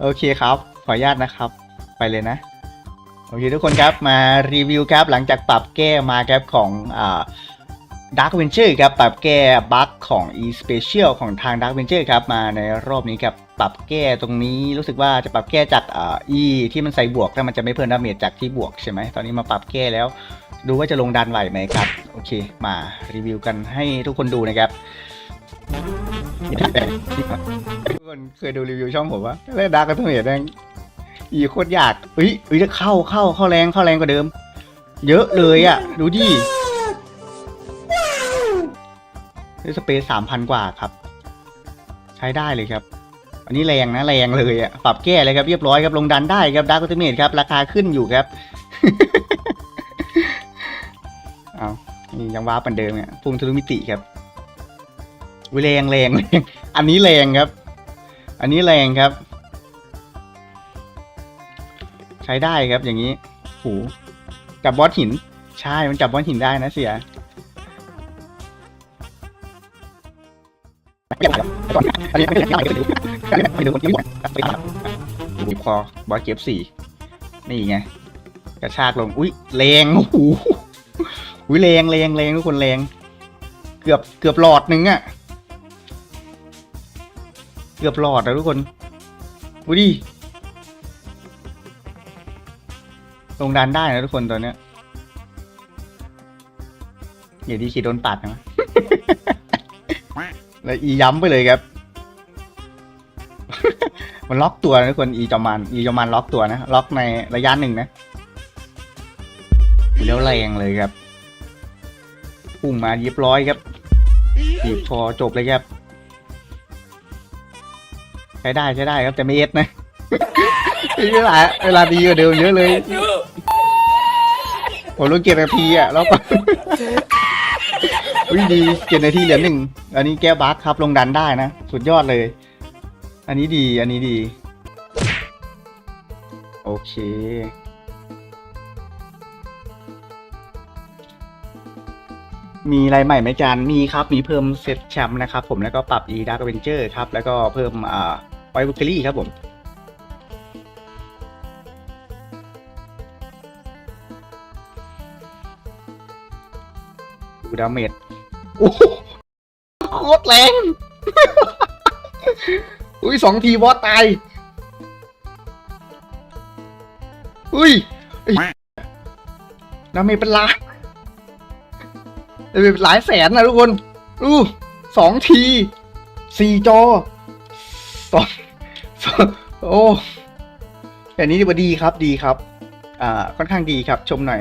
โอเคครับ ขออนุญาตนะครับ ไปเลยนะ โอเคทุกคนครับ มารีวิวครับหลังจากปรับแก้มาครับของอ่า Dark Venture ครับปรับแก้บั๊กของ e Special ของทาง Dark Venture ครับมาในรอบนี้ครับปรับแก้ตรงนี้รู้สึกว่าจะปรับแก้จากอ่า e ที่มันใส่บวกแล้วมันจะไม่เพิ่มดาเมจจากที่บวกใช่ไหมตอนนี้มาปรับแก้แล้ว ดูว่าจะลงดันไหวไหมครับ โอเค มารีวิวกันให้ทุกคนดูนะครับ ทุกคนเคยดูรีวิวช่องผมว่าเล่นดาร์กกันทั้งเหตุแม่งอีโคตรยากเฮ้ยเฮ้ยจะเข้าเข้าเข้าแรงเข้าแรงกว่าเดิม เยอะเลยอะ ดูดิด้สเปซสามพันกว่าครับ ใช้ได้เลยครับอันนี้แรงนะแรงเลยอะปรับแก้เลยครับเรียบร้อยครับลงดันได้ครับดาร์กเมทครับ ราคาขึ้นอยู่ครับ เอานี่ยังว้าปเหมือนเดิมเนี่ยพุ่งทะลุมิติครับ วิแรงแรงแรงอันนี้แรงครับ อันนี้แรงครับ ใช้ได้ครับอย่างนี้โหจับบอสหิน ใช่มันจับบอสหินได้นะเสียอันนี้ไม่ได้ไม่ดูไม่ดูคนที่ไปตัดดูพอบอสเก็บสี่นี่ไงกระชากลง อุ้ยแรงโอ้โหอุ้ยแรงแรงแรงทุกคนแรง เกือบเกือบหลอดหนึ่งอะ เกือบหลอดอะทุกคนดูดิลงดันได้นะทุกคนตอนเนี้ยอย่าดีขีดโดนปัดนะ แล้วอีย้ำไปเลยครับ มันล็อกตัวนะทุกคนอีจอมันอีจอมันล็อกตัวนะ ล็อกในระยะหนึ่งนะแล้วแรงเลยครับ พุ่งมาเรียบร้อยครับบีบพอจบเลยครับ ใช้ได้ใช้ได้ครับแต่ไม่เอสนะเวลาเวลาดีกว่าเดิมเยอะเลย ผมรู้เกียรนาทีอะแล้วก็อุ้ยดีเกียรนาทีเหลือหนึ่งอันนี้แก้บั๊กครับลงดันได้นะ สุดยอดเลย อันนี้ดีอันนี้ดี โอเคมีอะไรใหม่ไหมจานมีครับ มีเพิ่มเซตแชมป์นะครับผมแล้วก็ปรับ e dark adventure ครับ แล้วก็เพิ่มอ่า ไวบุกรี่ครับผมดูดาเมจโอ้โหโคตรแรง อุ้ยสองทีบอสตาย อุ้ยดาเมจเป็นล้านดาเมจเป็นหลายแสนนะทุกคนอู้สองทีสี่จอสอง โอ้แต่นี้ดีว่าดีครับดีครับ อ่า ค่อนข้างดีครับ ชมหน่อย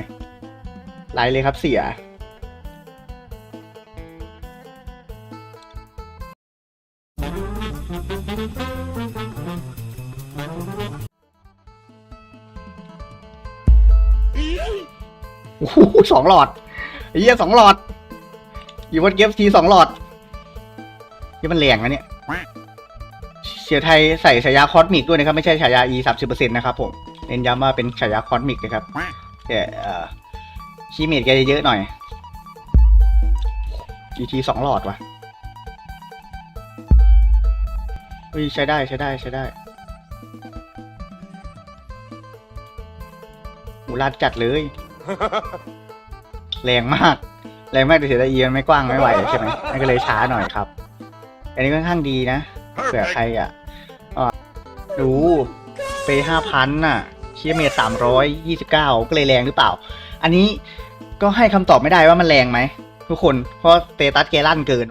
ไลน์เลยครับเสีย โอ้โหสองหลอดไอ้เหี้ยสองหลอด อยู่บนเก็บทีสองหลอดนี่มันแรงนะเนี่ย สียไทยใส่ฉายาคอสมิกด้วยนะครับ ไม่ใช่ฉายา e สามสิบเปอร์เซ็นต์นะครับผม เน้นย้ำว่าเป็นฉายาคอสมิกนะครับแต่คีเมดแกจะเยอะหน่อย e ทีสองหลอดว่ะเฮ้ยใช้ได้ใช้ได้ใช้ได้หูลาดจัดเลย แรงมาก แรงมากแต่เสียดายอีมันไม่กว้างไม่ไหวใช่ไหมมันก็เลยช้าหน่อยครับ อันนี้ค่อนข้างดีนะเผื่อใครอะ ดู เปห้าพันน่ะเชียเมตสามร้อยยี่สิบเก้าก็เลยแรงหรือเปล่า อันนี้ก็ให้คำตอบไม่ได้ว่ามันแรงไหมทุกคน เพราะเตตัสแกลั่นเกิน